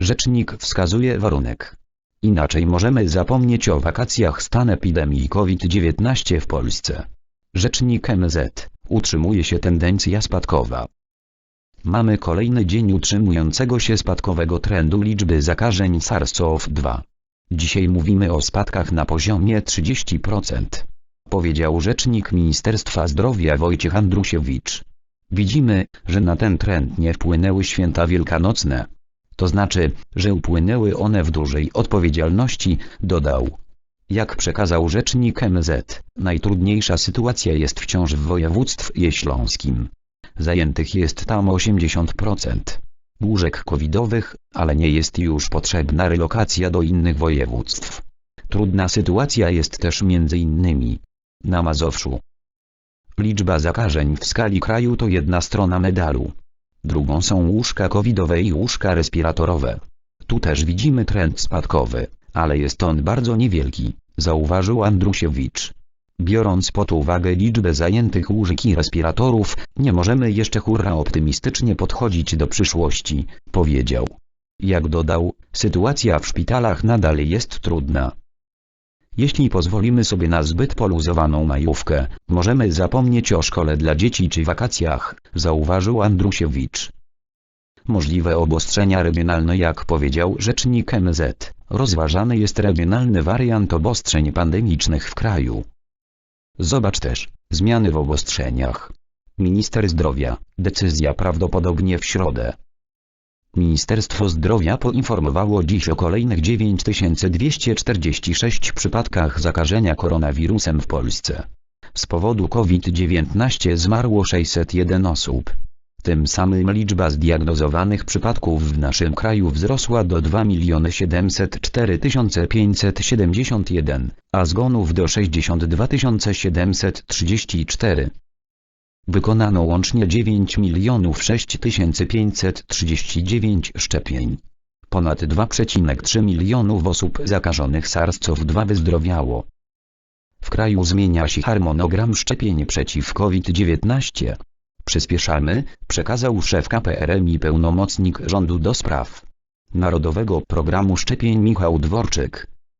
Rzecznik wskazuje warunek. Inaczej możemy zapomnieć o wakacjach stan epidemii COVID-19 w Polsce. Rzecznik MZ utrzymuje się tendencja spadkowa. Mamy kolejny dzień utrzymującego się spadkowego trendu liczby zakażeń SARS-CoV-2. Dzisiaj mówimy o spadkach na poziomie 30%. Powiedział rzecznik Ministerstwa Zdrowia Wojciech Andrusiewicz. Widzimy, że na ten trend nie wpłynęły święta wielkanocne. To znaczy, że upłynęły one w dużej odpowiedzialności, dodał. Jak przekazał rzecznik MZ, najtrudniejsza sytuacja jest wciąż w województwie śląskim. Zajętych jest tam 80% łóżek covidowych, ale nie jest już potrzebna relokacja do innych województw. Trudna sytuacja jest też między innymi na Mazowszu. Liczba zakażeń w skali kraju to jedna strona medalu. Drugą są łóżka covidowe i łóżka respiratorowe. Tu też widzimy trend spadkowy, ale jest on bardzo niewielki, zauważył Andrusiewicz. Biorąc pod uwagę liczbę zajętych łóżek i respiratorów, nie możemy jeszcze hurra optymistycznie podchodzić do przyszłości, powiedział. Jak dodał, sytuacja w szpitalach nadal jest trudna. Jeśli pozwolimy sobie na zbyt poluzowaną majówkę, możemy zapomnieć o szkole dla dzieci czy wakacjach, zauważył Andrusiewicz. Możliwe obostrzenia regionalne jak powiedział rzecznik MZ, rozważany jest regionalny wariant obostrzeń pandemicznych w kraju. Zobacz też, zmiany w obostrzeniach. Minister Zdrowia, decyzja prawdopodobnie w środę. Ministerstwo Zdrowia poinformowało dziś o kolejnych 9246 przypadkach zakażenia koronawirusem w Polsce. Z powodu COVID-19 zmarło 601 osób. Tym samym liczba zdiagnozowanych przypadków w naszym kraju wzrosła do 2 704 571, a zgonów do 62 734. Wykonano łącznie 9 006 539 szczepień. Ponad 2,3 milionów osób zakażonych SARS-CoV-2 wyzdrowiało. W kraju zmienia się harmonogram szczepień przeciw COVID-19. Przyspieszamy, przekazał szef KPRM i pełnomocnik rządu do spraw Narodowego Programu Szczepień Michał Dworczyk.